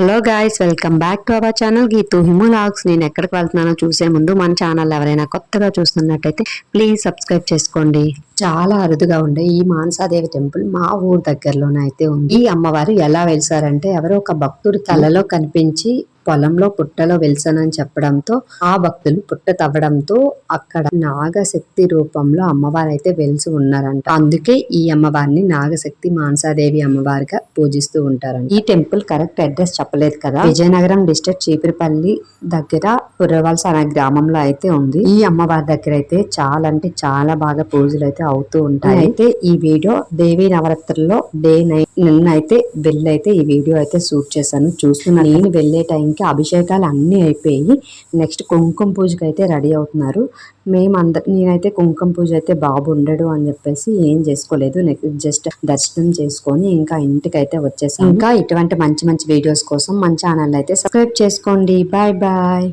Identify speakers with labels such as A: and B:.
A: Hello guys welcome back to our channel Geethu హిమోలాగ్స్ నేను ఎక్కడికి వెళ్తున్నానో చూసే ముందు మన ఛానల్ ఎవరైనా కొత్తగా చూస్తున్నట్టయితే ప్లీజ్ సబ్స్క్రైబ్ చేసుకోండి. చాలా అరుదుగా ఉండే ఈ మానసాదేవి టెంపుల్ మా ఊరు దగ్గరలోనే అయితే ఉంది. ఈ అమ్మవారు ఎలా వెలిసారంటే ఎవరో ఒక భక్తుడి కలలో కనిపించి పొలంలో పుట్టలో వెలిసానని చెప్పడంతో ఆ భక్తులు పుట్ట తవ్వడంతో అక్కడ నాగశక్తి రూపంలో అమ్మవారు అయితే వెలిసి ఉన్నారంట. అందుకే ఈ అమ్మవారిని నాగశక్తి మానసాదేవి అమ్మవారిగా పూజిస్తూ ఉంటారంట. ఈ టెంపుల్ కరెక్ట్ అడ్రస్ చెప్పలేదు కదా? విజయనగరం డిస్ట్రిక్ట్ చీపురుపల్లి దగ్గర పుర్రవలస అనే గ్రామంలో అయితే ఉంది. ఈ అమ్మవారి దగ్గర అయితే చాలా అంటే చాలా బాగా పూజలు అయితే అవుతూ ఉంటాయి. అయితే ఈ వీడియో దేవి నవరాత్రుల్లో డే నైట్ నిన్న అయితే వెళ్ళైతే ఈ వీడియో అయితే షూట్ చేశాను. చూస్తున్నా నేను వెళ్ళే టైంకి అభిషేకాలు అన్నీ అయిపోయి నెక్స్ట్ కుంకుమ పూజకి అయితే రెడీ అవుతున్నారు. మేము అంద నేనైతే కుంకుమ పూజ అయితే బాబు ఉండడు అని చెప్పేసి ఏం చేసుకోలేదు. నెక్స్ట్ జస్ట్ దర్శనం చేసుకొని ఇంకా ఇంటికి అయితే వచ్చేసాం ఇంకా ఇటువంటి మంచి మంచి వీడియోస్ కోసం మన ఛానల్ అయితే సబ్స్క్రైబ్ చేసుకోండి. Bye bye.